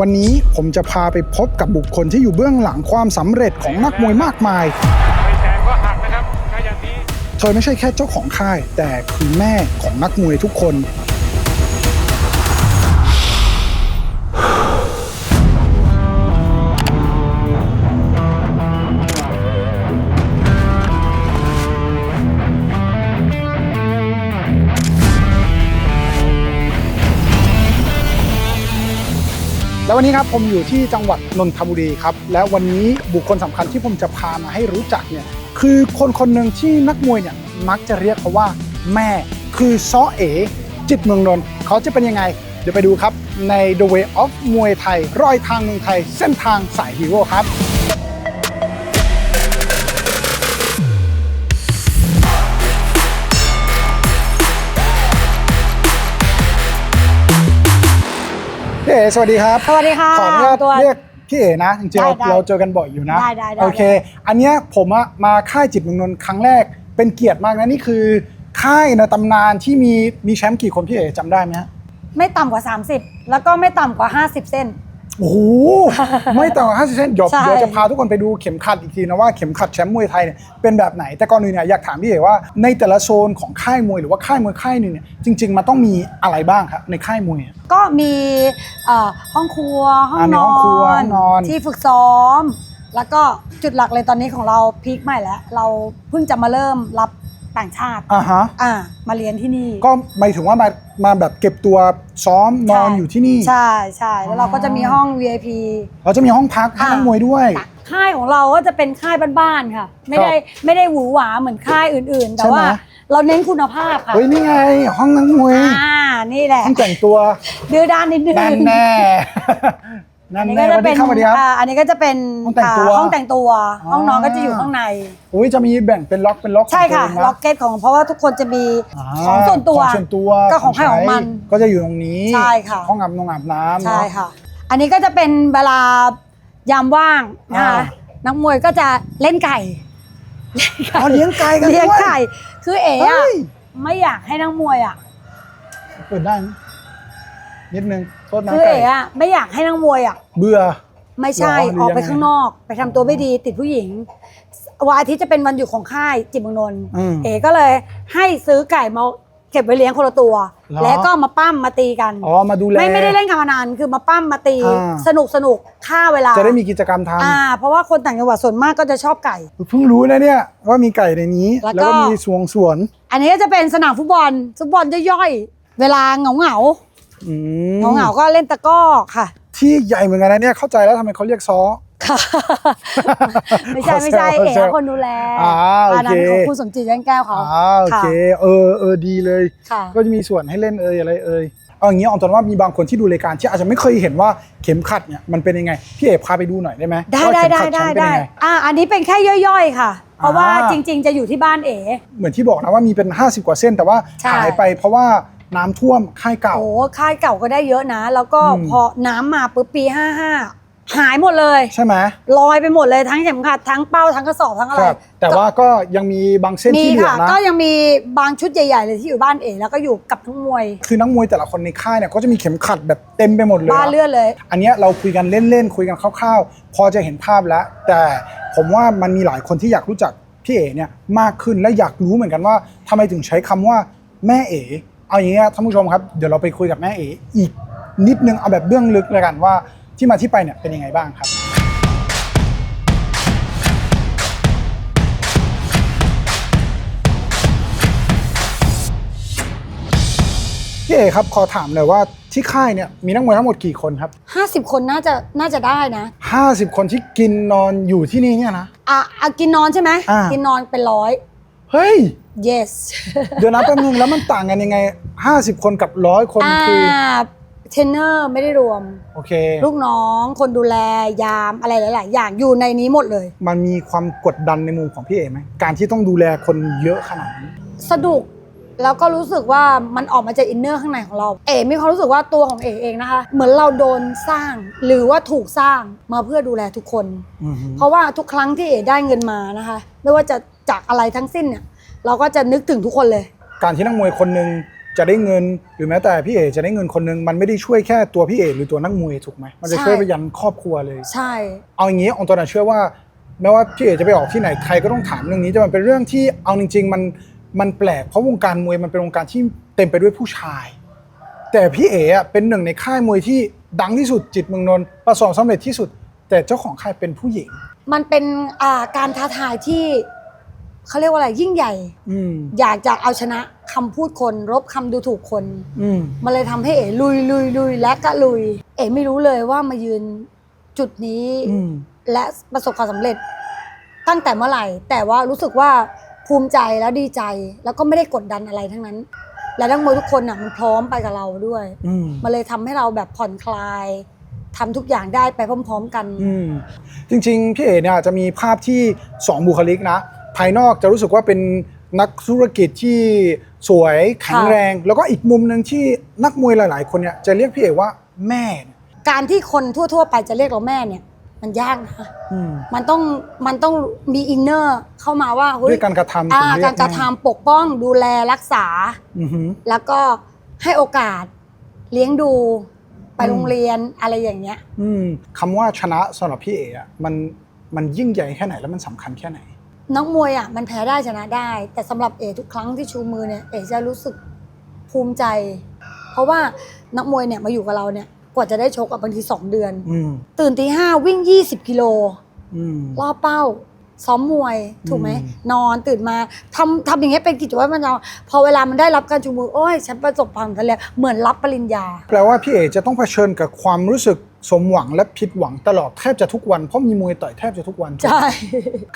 วันนี้ผมจะพาไปพบกับบุคคลที่อยู่เบื้องหลังความสำเร็จของนักมวยมากมาย ไม่แทงก็หักนะครับถ้าอย่างนี้ เธอไม่ใช่แค่เจ้าของค่าย แต่คือแม่ของนักมวยทุกคน และวันนี้ครับผมอยู่ที่จังหวัดนนทบุรีครับและวันนี้บุคคลสำคัญที่ผมจะพามาให้รู้จักเนี่ยคือคนคนหนึ่งที่นักมวยเนี่ยมักจะเรียกเขาว่าแม่คือซ้อเอจิตเมืองนนท์เขาจะเป็นยังไง เดี๋ยวไปดูครับใน The Way of มวยไทยรอยทางเมืองไทย เส้นทางสายฮีโร่ครับ พี่เอ๋สวัสดีครับ สวัสดีค่ะขออนุญาตตัว เรียกพี่เอ๋นะจริงๆได้เราได้เราเจอกันบ่อยอยู่นะได้ได้ได้โอเค อันเนี้ยผมอะมาค่ายจิตเมืองนนท์ครั้งแรกเป็นเกียรติมากนะนี่คือ ค่ายในตำนานที่มีมีแชมป์กี่คนพี่เอ๋จำได้ไหมฮะ ไม่ต่ำกว่า 30 แล้วก็ไม่ต่ำกว่า 50 เส้น โอ้โห ไม่ต่ำกว่า50เซนเดี๋ยวใช่ เดี๋ยวจะพาทุกคนไปดูเข็มขัดอีกทีนะว่าเข็มขัดแชมป์มวยไทยเนี่ยเป็นแบบไหน แต่ก่อนอื่นเนี่ยอยากถามพี่เอ๋ว่าในแต่ละโซนของค่ายมวยหรือว่าค่ายมวยค่ายหนึ่งเนี่ยจริง ๆ มันต้องมีอะไรบ้างครับในค่ายมวยอะก็มีเอ่อห้องครัวห้องอ่ามีนห้อองครัวนห้องนอน ที่ฝึกซ้อม แล้วก็จุดหลักเลยตอนนี้ของเราพีคใหม่แล้ว เราเพิ่งจะมาเริ่มรับ ต่างชาติอ่าฮะอ่ามาเรียนที่นี่ ก็หมายถึงว่ามามาแบบเก็บตัวซ้อมนอนใช่ อยู่ที่นี่ ใช่ใช่แล้วเราก็จะมีห้อง VIP เราจะมีห้องพักให้อ่านันักมวยด้วย ค่ายของเราก็จะเป็นค่ายบ้านๆค่ะ ไม่ได้ไม่ได้หวือหวาเหมือนค่ายอื่นๆ แต่ใช่ไหม ว่าเราเน้นคุณภาพค่ะเฮ้ยนี่ไง ห้องนักมวยอ่านี่แหละ ห้องแต่งตัวดื้อด้านนิดนึง นั่นแน่ นั่อันนนี้แน่ก็สจะวัสเป็ดีนครับสวัสดีครับ อ่าอันนี้ก็จะเป็นห้องแต่งตัวาห้องแต่งตัว อ๋อ ห้องนอนก็จะอยู่ข้างใน อุ้ยจะมีแบ่งเป็นล็อกเป็นล็อกใช่ค่ะ ของตัวเองนล็อกเก็ตของเพราะว่าทุกคนจะมีาของส่วนตัว ของส่วนตัวก็ของใครของมัน ก็จะอยู่ตรงนี้ใช่ค่ะ ห้องอาบนงอาบน้ำใช่เนาะค่ะ อันนี้ก็จะเป็นเวลายามว่างนะอ่า คะนักมวยก็จะเล่นไก่อ๋อเลี้ยงไก่กันเลี้ยงด้วยไก่ คือเอ๋เฮ้อะยไม่อยากให้นักมวยอะเปิดได้ไหม นิดนึงโทษนะคือไก่เอ๋อะไม่อยากให้นักมวยอะเบื่อ ไม่ใช่หรอหรือออกไปยังไง ข้างนอก ไปทำตัวไม่ดีติดผู้หญิงวันอาทิตย์จะเป็นวันหยุดของค่ายจิตรเมืองนนท์อืม เอ๋ก็เลยให้ซื้อไก่มาเก็บไว้เลี้ยงคนละตัวเหรอ แล้วก็มาปั้มมาตีกัน อ๋อมาดูแล ไม่ไม่ได้เล่นการพนันคือมาปั้มมาตีอ่า สนุกสนุกฆ่าเวลาจะได้มีกิจกรรมทำอ่า เพราะว่าคนต่างจังหวัดส่วนมากก็จะชอบไก่เพิ่งรู้นะเนี่ยว่ามีไก่ในนี้ แล้วก็ แล้วก็มีสวงสวน อันนี้ก็จะเป็นสนามฟุตบอลฟุตบอลย่อยๆเวลาเหงาเหงา อืมเหงาเหงาๆก็เล่นตะกร้อค่ะ ที่ใหญ่เหมือนกันนะเนี่ยเข้าใจแล้วทำไมเขาเรียกซ้อ ค่ะ ไม่ใช่ไม่ใช่ขอเอ๋แซวคนดูแลอ่าโอเค นนั้นของคุณสมจิตยังแก้วเขา อ่าโอเค เออเออดีเลย ค่ะ ก็จะมีส่วนให้เล่นเอยอะไรเอยเอาอย่างนี้เอาตอนว่ามีบางคนที่ดูรายการที่อาจจะไม่เคยเห็นว่าเข็มขัดเนี่ยมันเป็นยังไงพี่เอกพาไปดูหน่อยได้ไหมได้ว่าได้เข็มได้ขัแชมป์เป็นได้ได้ยังไงอ่าอันนี้เป็นแค่ย่อยๆค่ะ เพราะว่าอ่า จริง ๆ จะอยู่ที่บ้านเอ๋ เหมือนที่บอกนะว่ามีเป็น 50 กว่าเส้นแต่ว่าใช่ หายไปเพราะว่า น้ำท่วมค่ายเก่า โอ้ค่ายเก่าก็ได้เยอะนะ แล้วก็อืม พอน้ำมาปุ๊บปี 55 หายหมดเลย ใช่ไหมลอยไปหมดเลยทั้งเข็มขัดทั้งเป้าทั้งกระสอบทั้งอะคไรรับ แต่ว่าก็ยังมีบางเส้นมีที่เหลือค่ะนะ ก็ยังมีบางชุดใหญ่ ๆ เลยที่อยู่บ้านเอ๋แล้วก็อยู่กับทั้งมวย คือนักมวยแต่ละคนในค่ายเนี่ยก็จะมีเข็มขัดแบบเต็มไปหมดเลยบ้านะเลือดเลย อันเนี้ยเราคุยกันเล่นๆ คุยกันคร่าวๆ พอจะเห็นภาพแล้ว แต่ผมว่ามันมีหลายคนที่อยากรู้จักพี่เอ๋เนี่ยมากขึ้นและอยากรู้เหมือนกันว่าทำไมถึงใช้คำว่าแม่เอ๋ เอาอย่างเงี้ยท่านผู้ชมครับเดี๋ยวเราไปคุยกับแม่เอ๋อีกนิดนึงเอาแบบเบื้องลึกเลยกันว่าที่มาที่ไปเนี่ยเป็นยังไงบ้างครับ พี่เอ๋ครับขอถามเลยว่าที่ค่ายเนี่ยมีนักมวยทั้งหมดกี่คนครับ 50 คนน่าจะน่าจะได้นะ50 คนที่กินนอนอยู่ที่นี่เนี่ยนะ อะอะกินนอนใช่ไหมอ่ากินนอนเป็นร้อย เฮ้ย yes เดี๋ยวนะแป๊บนึงแล้วมันต่างกันยังไง 50 คนกับร้อยคนอ่าคือเทรนเนอร์ไม่ได้รวม โอเค ลูกน้องคนดูแลยามอะไรหลาย ๆ อย่างอยู่ในนี้หมดเลย มันมีความกดดันในมุมของพี่เอ๋ไหมการที่ต้องดูแลคนเยอะขนาดนี้สนุกแล้วก็รู้สึกว่ามันออกมาจากอินเนอร์ข้างในของเรา เอ๋มีความรู้สึกว่าตัวของเอ๋เองนะคะ เหมือนเราโดนสร้างหรือว่าถูกสร้างมาเพื่อดูแลทุกคน อือหือเพราะว่าทุกครั้งที่เอ๋ได้เงินมานะคะ ไม่ว่าจะจากอะไรทั้งสิ้นเนี่ยเราก็จะนึกถึงทุกคนเลย การที่นักมวยคนหนึ่ง จะได้เงินหรือแม้แต่พี่เอ๋จะได้เงินคนหนึงมันไม่ได้ช่วยแค่ตัวพี่เอ๋หรือตัวนักมวยถูกไหมมันจะช่วยไปยันครอบครัวเลย ใช่ เอาอย่างนี้องค์ตัวน่ะเชื่อว่าแม้ว่าพี่เอ๋จะไปออกที่ไหนใครก็ต้องถามเรื่องนี้แต่มันเป็นเรื่องที่เอาจริง ๆ มันมันแปลกเพราะวงการมวยมันเป็นวงการที่เต็มไปด้วยผู้ชาย แต่พี่เอ๋อะเป็นหนึ่งในค่ายมวยที่ดังที่สุดจิตเมืองนนท์ประสบความสำเร็จที่สุด แต่เจ้าของค่ายเป็นผู้หญิง มันเป็นอ่าการท้าทายที่เขาเรียกว่าอะไรยิ่งใหญ่อืมอยากจะเอาชนะ คำพูดคน รบคำดูถูกคน อืม มันเลยทำให้เอ๋ลุยลุยลุยและก็ลุย เอ๋ไม่รู้เลยว่ามายืนจุดนี้ อืม และประสบความสำเร็จตั้งแต่เมื่อไหร่ แต่ว่ารู้สึกว่าภูมิใจแล้วดีใจ แล้วก็ไม่ได้กดดันอะไรทั้งนั้น และนักมวยทุกคนอะมันพร้อมไปกับเราด้วย อืม มันเลยทำให้เราแบบผ่อนคลายทำทุกอย่างได้ไปพร้อม ๆ กัน อืมจริงๆพี่เอ๋เนี่ยจะมีภาพที่2บุคลิกนะ ภายนอกจะรู้สึกว่าเป็น นักธุรกิจที่สวยแข็งค่ะแรง แล้วก็อีกมุมหนึ่งที่นักมวยหลาย ๆ คนเนี่ยจะเรียกพี่เอ๋ว่าแม่เนี่ยการที่คนทั่ว ๆ ไปจะเรียกเราแม่เนี่ยมันยากนะอืมมันต้องมันต้องมีอินเนอร์เข้ามาว่าเฮ้ด้วยการกระทำอ่าถึงเยการกระทำปกป้องดูแลรักษาอือหือแล้วก็ให้โอกาสเลี้ยงดูไปอืมโรงเรียนอะไรอย่างเงี้ยอืมคำว่าชนะสำหรับพี่เอ๋อะมันมันยิ่งใหญ่แค่ไหนแล้วมันสำคัญแค่ไหน นักมวยอะมันแพ้ได้ชนะได้ แต่สำหรับเอทุกครั้งที่ชูมือเนี่ยเอจะรู้สึกภูมิใจ เพราะว่านักมวยเนี่ยมาอยู่กับเราเนี่ยกว่าจะได้ชกอะบางทีสองเดือนอืมตื่นตีห้าวิ่ง20กิโลอืมล่อเป้า ซ้อมมวยถูกไหมอืมนอนตื่นมาทำทำอย่างเงี้ยเป็นกิจวัตรประจำพอเวลามันได้รับการชูมือโอ้ยฉันประสบความสำเร็จเหมือนรับปริญญา แปลว่าพี่เอ๋จะต้องเผชิญกับความรู้สึก สมหวังและผิดหวังตลอดแทบจะทุกวันเพราะมีมวยต่อยแทบจะทุกวันใช่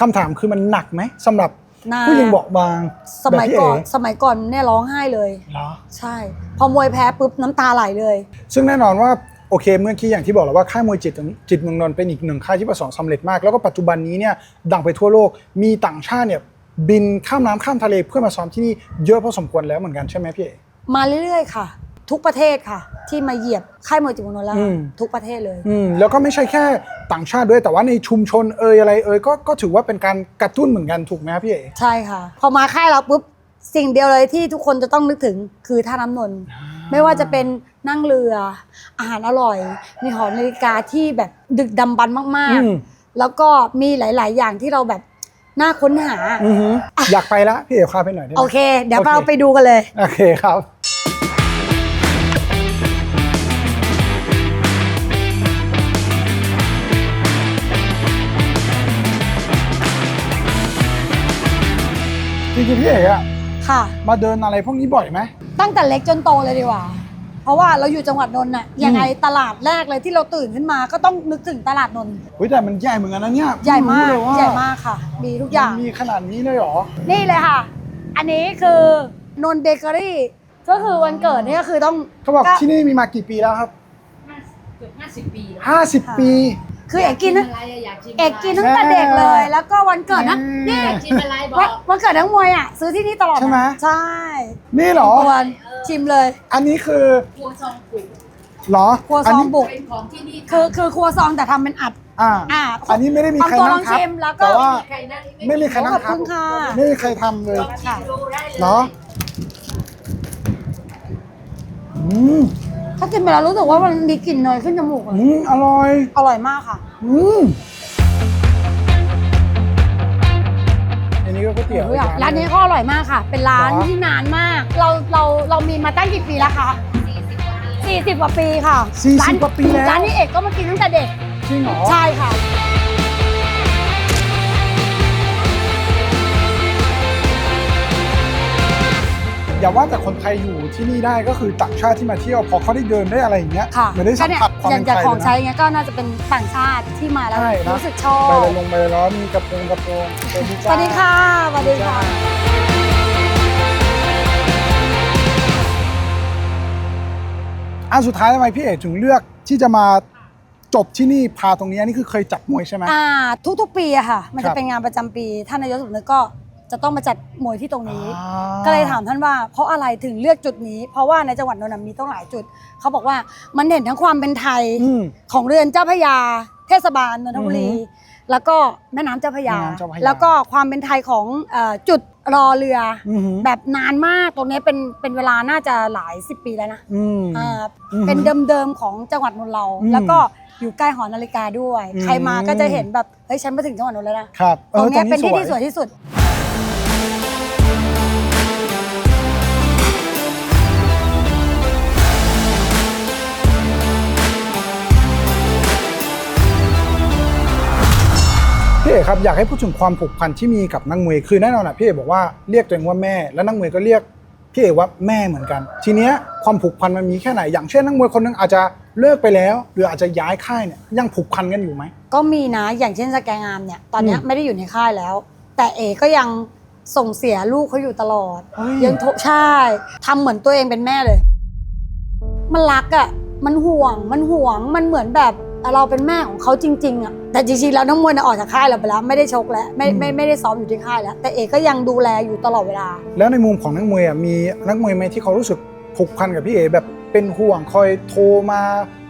คำถามคือมันหนักไหมสำหรับหนักผู้หญิงบอกบางสมัยแบบพี่ก่อนเอ๋สมัยก่อนเนี่ยร้องไห้เลยเหรอใช่ พอมวยแพ้ปุ๊บน้ำตาไหลเลย ซึ่งแน่นอนว่าโอเคเมื่อกี้อย่างที่บอกแล้วว่าค่ายมวยจิตจิตเมืองนนท์เป็นอีกหนึ่งค่ายที่ประสบความสำเร็จมาก แล้วก็ปัจจุบันนี้เนี่ยดังไปทั่วโลกมีต่างชาติเนี่ยบินข้ามน้ำข้ามทะเลเพื่อมาซ้อมที่นี่เยอะพอสมควรแล้วเหมือนกันใช่ไหมพี่เอ๋มาเรื่อยๆค่ะ ทุกประเทศค่ะ ที่มาเหยียบค่ายมวยจิตรมนนท์แล้วอืม ทุกประเทศเลย อืมแล้วก็ไม่ใช่แค่ต่างชาติด้วย แต่ว่าในชุมชนเอยอะไรเอยก็ก็ถือว่าเป็นการกระตุ้นเหมือนกันถูกไหมครับพี่เอ๋ใช่ค่ะ พอมาค่ายเราปุ๊บสิ่งเดียวเลยที่ทุกคนจะต้องนึกถึงคือท่าน้ำนนท์ไม่ว่าจะเป็นนั่งเรือ อาหารอร่อย มีหอนาฬิกาที่แบบดึกดำบรรพ์มากอืมๆ แล้วก็มีหลาย ๆ อย่างที่เราแบบน่าค้นหา อือหืออยากไปละพี่เอ๋พาไปหน่อยได้ไหม โอเค เดี๋ยวโอเค เราไปดูกันเลย โอเคครับ ริงๆพี่เอ๋อะค่ะ มาเดินอะไรพวกนี้บ่อยไหมตั้งแต่เล็กจนโตเลยดีกว่า เพราะว่าเราอยู่จังหวัดนนท์น่ะยังไงตลาดแรกเลยที่เราตื่นขึ้นมาก็ต้องนึกถึงตลาดนนท์เฮ้ยแต่มันใหญ่เหมือนกันนะเนี่ยใหญ่มากไรู้เลยว่ใหญ่มากค่ะ มีทุกอย่างมันมีขนาดนี้เลยเหรอ นี่เลยค่ะ อันนี้คือนนเบเกอรี่ก็คือวันเกิดนี่ก็คือต้องเขาบอกก็ที่นี่มีมากี่ปีแล้วครับเกือบห้าสิบปีแล้ว50 ปี คือเอกกินอะไรอะอยากชิมเอกกินตั้งแต่เด็กเลย แล้วก็วันเกิดนะแม่นี่อยากชิมอะไรบอวันกวันเกิดนักมวยอะ ซื้อที่นี่ตลอดนะใช่ไหม ใช่นี่เหรอวันชิมเลย อันนี้คือครัวซองปุกเหรอครัวซองนนี้บุก เป็นของที่นี่คือคือครัวซองแต่ทำเป็นอัด อ่า อ่าอันนี้ไม่ได้มีใครทำตัวนั่งลองทับ ชิมแล้วก็ แต่ว่า ใครนั่งไม่มีใครนั่งขอบทับคุณค่ะ ไม่มีใครทำเลยลองชิมดูได้เลย เนาะอืม ถ้ากินไปแล้วรู้สึกว่ามันมีกลิ่นเนยขึ้นจมูกอะอืมอร่อย อร่อยมากค่ะ อืมอันนี้ก็ก๋วยเตี๋ยวอีกร้านนี้ก็อร่อยมากค่ะ เป็นร้านเหรอ ที่นานมาก เราเราเรามีมาตั้งกี่ปีแล้วคะ40 กว่าปีค่ะสี่ร้าสินบกว่าปีแล้ว ร้านนี้เอกก็มากินตั้งแต่เด็ก จริงเหรอ ใช่ค่ะ อย่าว่าแต่คนไทยอยู่ที่นี่ได้ก็คือต่างชาติที่มาเที่ยวพอเขาได้เดินได้อะไรอย่างเงี้ยค่ะเหมือนได้สัมผัสความอเป็ย่างนจากไทยของเลยใช้นะเงี้ยก็น่าจะเป็นต่างชาติที่มาแล้วใช่นะรู้สึกชอไปบเลยลงไปเลยแล้วมีกระโปรงกระโปรงสวัสดีสจ้าวัสดีค่ะสวัสดีค่ะอันสุดท้ายทำไมพี่เอกถึงเลือกที่จะมาจบที่นี่พาตรงนี้อันนี่คือเคยจัดมวยใช่ไหมอ่าทุกๆปีอะค่ะ มันครัจะบเป็นงานประจำปีท่านนายกสมนึกก็ จะต้องมาจัดมวยที่ตรงนี้ อ่าก็เลยถามท่านว่า เพราะอะไรถึงเลือกจุดนี้ เพราะว่าในจังหวัดนนท์นะมีต้องหลายจุด เขาบอกว่ามันเห็นทั้งความเป็นไทยอืม ของเรือนเจ้าพระยา เทศบาลนนทบุรี อือหืแล้วก็แม่น้ำเจ้าพระยา แม่น้ำเจ้าพระยา แล้วก็ความเป็นไทยของเอ่อจุดรอเรืออือหือแบบนานมากตรงนี้เป็นเป็นเวลาน่าจะหลายสิบปีแล้วนะอืม อ่าอือหือเป็นเดิมๆของจังหวัดนนท์เรา อืมแล้วก็อยู่ใกล้หอนาฬิกาด้วย อืม ใครมาก็จะเห็นแบบเฮ้ยฉันมาถึงจังหวัดนนท์แล้วนะครับเอตรองนี้เป็นที่ที่สวยที่สุด ครับอยากให้พูดถึงความผูกพันที่มีกับนักมวยคือแน่นอนอะพี่เอกบอกว่าเรียกตัวเองว่าแม่ แล้วนักมวยก็เรียกพี่เอกว่าแม่เหมือนกัน ทีเนี้ยความผูกพันมันมีแค่ไหน อย่างเช่นนักมวยคนหนึงอาจจะเลิกไปแล้ว หรืออาจจะย้ายค่ายเนี่ยยังผูกพันกันอยู่ไหม ก็มีนะอย่างเช่นสแกงงามเนี่ยตอนเนี้ยอืมไม่ได้อยู่ในค่ายแล้ว แต่เอก็ยังส่งเสียลูกเขาอยู่ตลอด เฮ้ย ยังโทรใช่ทำเหมือนตัวเองเป็นแม่เลย มันรักอะ่ะมันห่วงมันห่วงมันเหมือนแบบ เราเป็นแม่ของเขาจริงๆอะ่ะแต่จริงๆแล้วน้องมวยน่ะออกจากค่ายเราไปแล้วไม่ได้ชกแล้วไม่ไม่ไม่ได้ซ้อมอยู่ที่ค่ายแล้ว แต่เอก็ยังดูแลอยู่ตลอดเวลา แล้วในมุมของนักมวยอะมีนักมวยไหมที่เขารู้สึกผูกพันกับพี่เอกแบบเป็นห่วงคอยโทรมา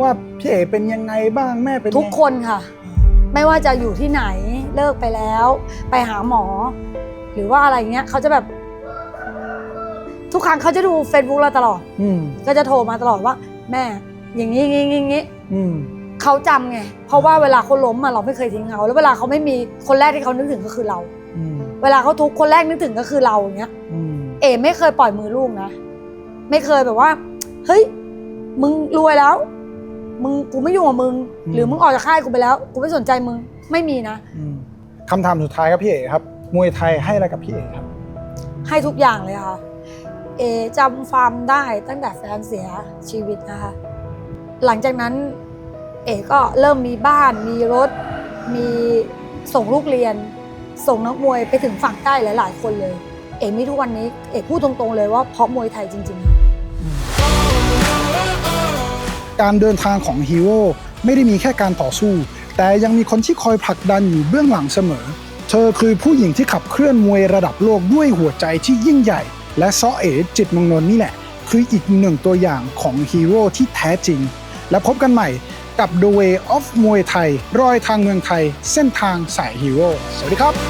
ว่าพี่เอกเป็นยังไงบ้างแม่เป็นยังไงทุกคนค่ะ ไม่ว่าจะอยู่ที่ไหนเลิกไปแล้ว ไปหาหมอ หรือว่าอะไรเงี้ยเขาจะแบบ ทุกครั้งเขาจะดูเฟซบุ๊กเราตลอด อืมก็จะโทรมาตลอดว่า แม่ อย่างนี้อย่างนี้อย่างนี้ อืม เขาจำไง เพราะว่าเวลาเขาล้มอะเราไม่เคยทิ้งเขาแล้วเวลาเขาไม่มีคนแรกที่เขานึกถึงก็คือเรา อืมเวลาเขาทุกข์คนแรกนึกถึงก็คือเราอย่างเงี้ย อืมเอไม่เคยปล่อยมือลูกนะ ไม่เคยแบบว่า เฮ้ย มึงรวยแล้ว มึงกูไม่ยุ่งกับมึง หรือมึงออกจากค่ายกูไปแล้ว กูไม่สนใจมึง ไม่มีนะ อืมคำถามสุดท้ายครับพี่เอกครับ มวยไทยให้อะไรกับพี่เอกครับ ให้ทุกอย่างเลยค่ะ เอจำฟาร์มได้ตั้งแต่แฟนเสียชีวิตนะคะ หลังจากนั้น เอก็เริ่มมีบ้าน มีรถ มีส่งลูกเรียน ส่งนักมวยไปถึงฝั่งใต้หลาย ๆ คนเลย เอมีทุกวันนี้เอพูดตรง ๆ เลยว่าเพราะมวยไทยจริง ๆ การเดินทางของฮีโร่ไม่ได้มีแค่การต่อสู้ แต่ยังมีคนที่คอยผลักดันอยู่เบื้องหลังเสมอ เธอคือผู้หญิงที่ขับเคลื่อนมวยระดับโลกด้วยหัวใจที่ยิ่งใหญ่ และซ้อเอ๋จิตเมงนนท์นี่แหละ คืออีกหนึ่งตัวอย่างของฮีโร่ที่แท้จริง และพบกันใหม่ กับ The Way of มวยไทยรอยทางเมืองไทย เส้นทางสายฮีโร่ สวัสดีครับ